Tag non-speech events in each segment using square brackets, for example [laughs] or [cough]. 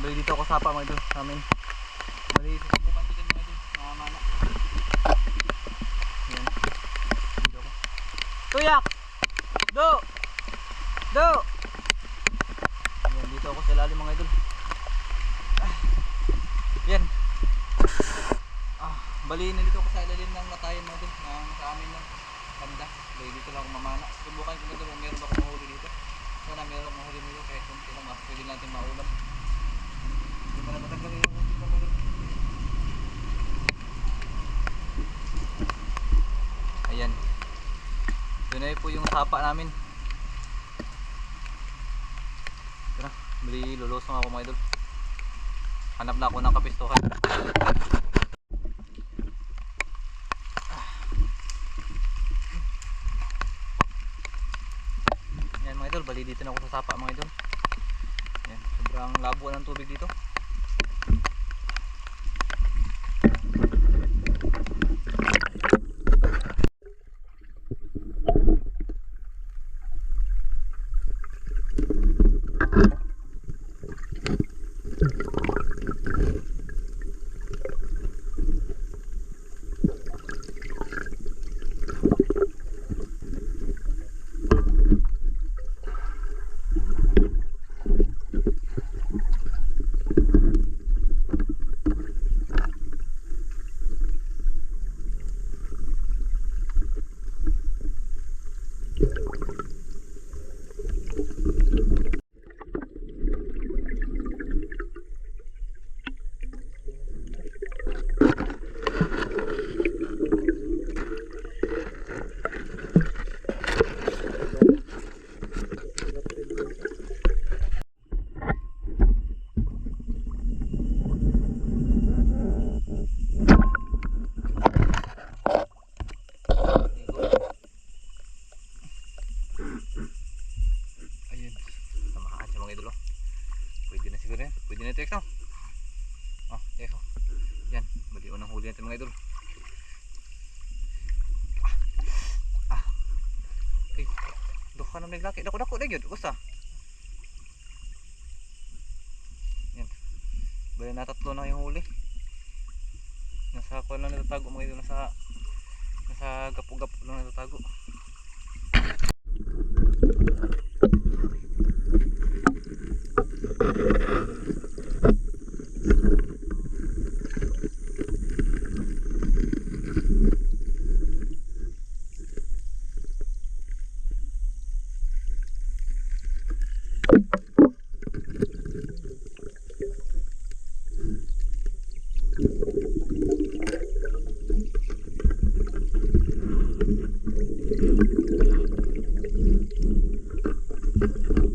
bali dito ako sapa mga idol sa amin. Bali, susubukan ko dyan mga idol. Makamana. Yan. Dito ako. Tuyak! Do! Do! Yan, dito ako sa ilalim mga idol. Ah. Yan. Ah, bali nandito ako sa ilalim ng matayan mga idol. Ng sa amin ng banda. Bali dito lang ako mamana. Subukan ko mga idol kung meron ba akong mahuli dito. Sana meron akong mahuli dito kahit kunti lang mas pwede natin maulam. Hindi pa na matagal yung kunti pa mga idol. Ayan. Yun na po yung sapa namin. Ito na. Bali lulusong ako mga idol. Hanap na ako ng kapistuhan. Yan mga idol, bali dito na ako sa sapa mga idol. Yan, sobrang labo ng tubig dito. Ayun. Samahan siya mga idol. oh. Pwede na siguro Pwede na ito ikaw. Oh. Yan. Bali unang huli natin mga idol. Ah. Ah. Ay. Duha na naglaki. Dako dako na yun. Usa. Yan. Bali na tatlo na yung huli. Nasa ako lang natatago mga idol. Nasa nasa gapo-gapo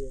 よ。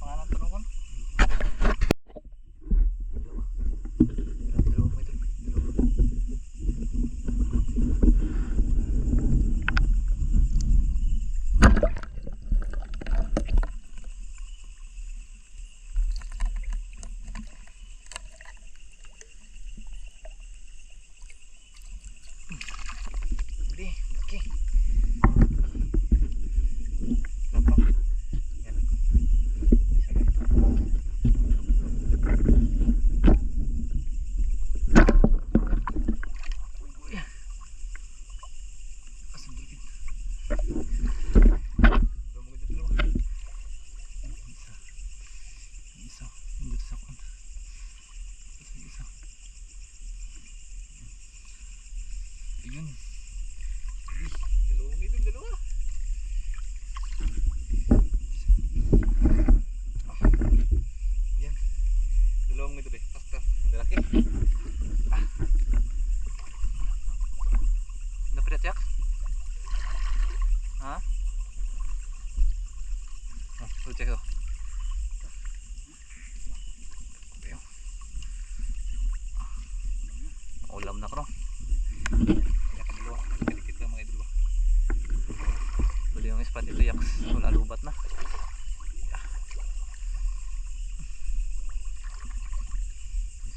pangalan tanong kon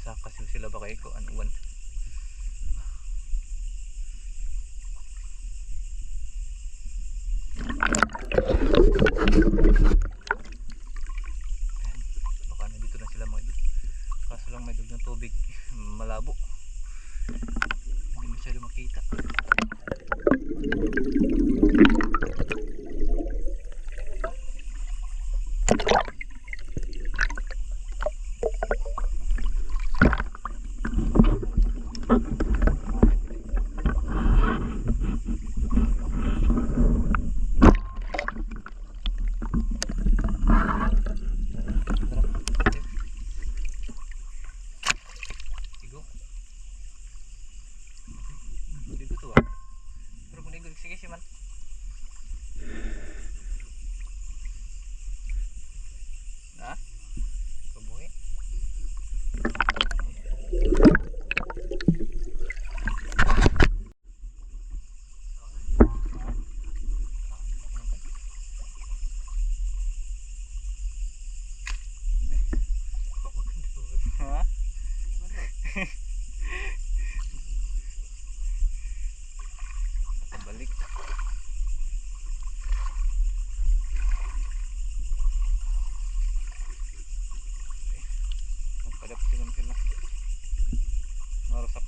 sa kasim sila ba kayo ko anuan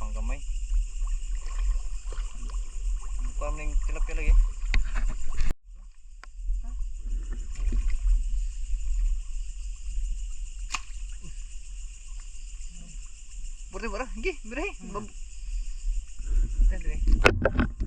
ang gamay mukha mo na yung tilapia lagi Bora, bora. Gih, bira. Eh. Babu. Tadi.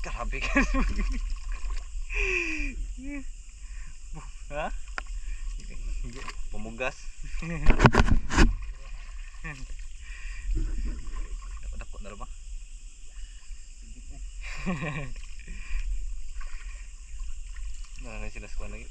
Grabe ka Ha? Pumugas. Dako-dako ano na ba? Nanasin sila sa kwan lagi.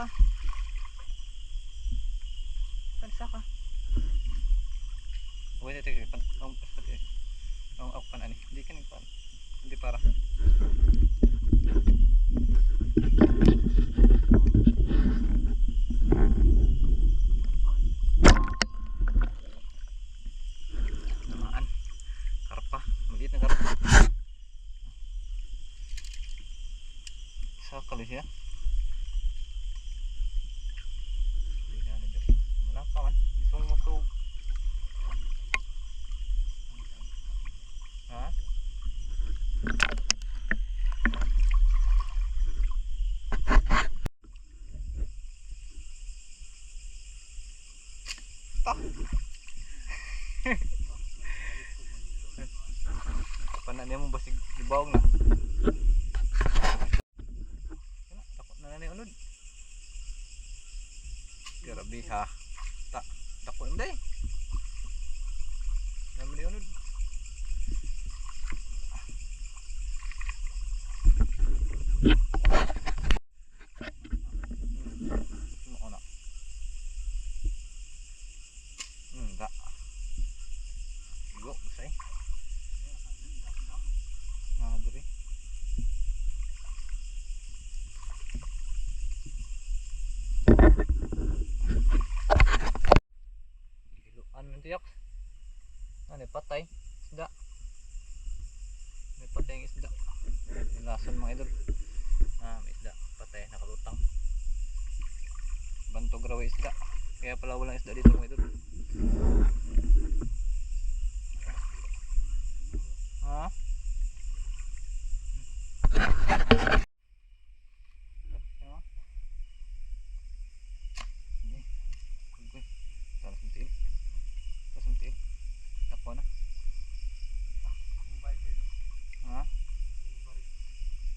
ka. Pansa ka. Uy, ito yung pan. Ang paspat eh. Ang ako pan ani. Hindi ka nagpan. Hindi para. Namaan. Karpa. Maliit na karpa. Sakal siya. Panak niya mo basig ibawag na. Takot na na unod. Grabe ha. Ta, takot mo day. Naman di unod. Hmm, ano na? Hmm, da. Go, say. Ah, diri. Iluan mo tiyak. Ano, patay. Isda. May patay ang isda. Ilason mga idol. Ah, may isda. Patay, nakalutang. Bantog raw isda. Kaya pala walang isda dito mga idol. Ha? Ano? Sige. Sige. Talas ng tiil. Talas ng tiil. Takbo na. Ha?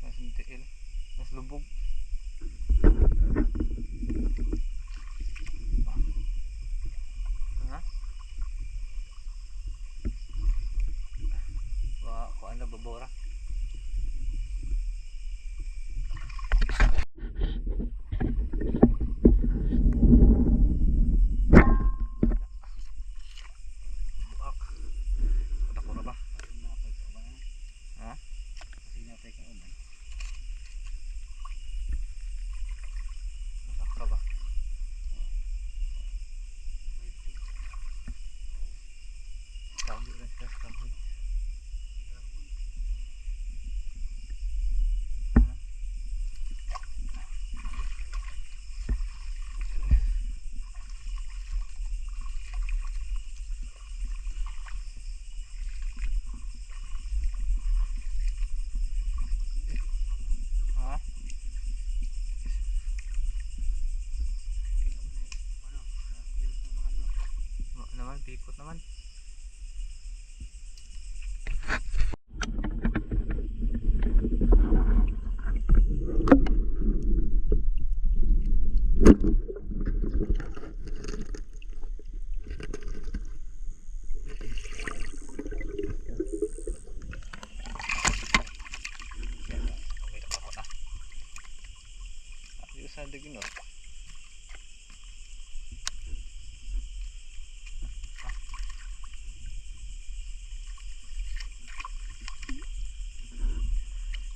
Talas ng tiil. Mas lubog. Ha? Wa, kuan na babora. Buak. Takbo na ba? Ha? Masak ka ba? Kami rin sa kami. Ha? Wa naman, pikot naman. Okay na ako na. Ayos sa dagin oh.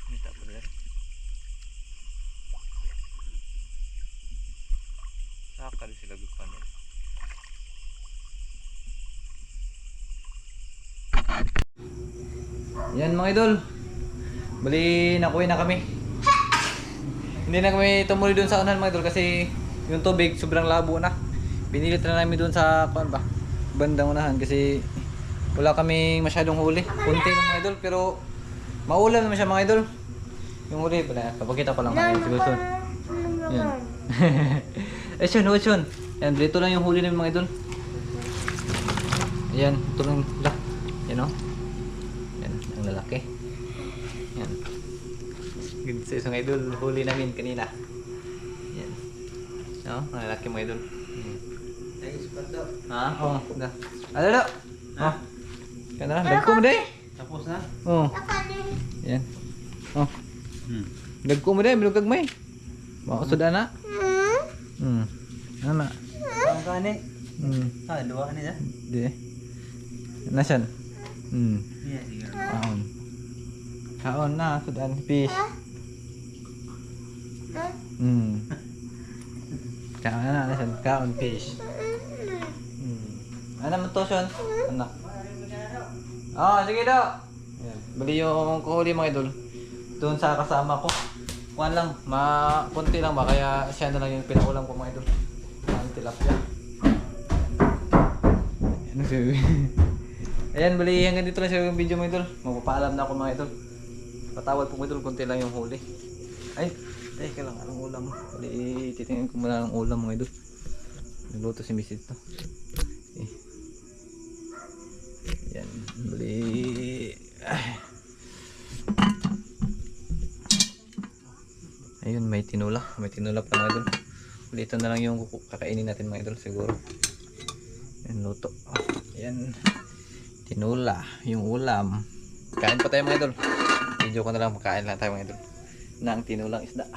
Minta pa rin. Saka rin sila gupan eh. Yan mga idol. Bali, nakuwi na kami. Hindi na kami tumuli doon sa unan mga idol kasi yung tubig sobrang labo na. Pinilit na namin doon sa kuan ba? Bandang unahan kasi wala kaming masyadong huli. Kunti lang mga idol pero maulan naman siya mga idol. Yung huli pala, papakita ko lang kayo si [laughs] Wilson. Yan. Wilson, Wilson. Yan, dito lang yung huli namin mga idol. Ayan, ito lang. La. Yan o. Yan, ang lalaki. Yan. Good sa isang idol, huli namin kanina. Yan. No, ang lalaki mga idol. Yan. Ha? Oo. Oh, da. Ano do? Oh. Kana na, dagko mo day. Tapos na? Oh. Yan. Oh. Hmm. Dagko mo day, bilog kagmay. Mao suda na. Hmm. Ano na? Ang kani? Hmm. Ah, luwa niya. Di. Nasaan? Hmm. Iya, siguro. Kaon. Kaon na, sudan fish. Hmm. Kaon na, nasaan? Kaon fish. Hmm. Ano naman to, Sean? Anak. Oh, sige daw. Bali yung kuhuli mga idol. Doon sa kasama ko. Kuhan lang, ma konti lang ba kaya siya na lang yung pinaulam ko mga idol. Ang tilapia. Ano sabi? [laughs] Ayan, bali hanggang dito lang yung video mga idol. Magpapaalam na ako mga idol. Patawad po mga idol, konti lang yung huli. Ay, ay, kailangan anong ulam. Bali, titingnan ko muna ng ulam mga idol. Nagluto si Miss ito. Eh. Yan, bali. Ay. Ayun, may tinula. May tinula pa mga idol. Bali, ito na lang yung kakainin natin mga idol siguro. Yan, luto. Yan. Tinula. Yung ulam. Kain pa tayo mga idol. Video ko na lang makain lang tayo mga idol. Ng tinulang isda.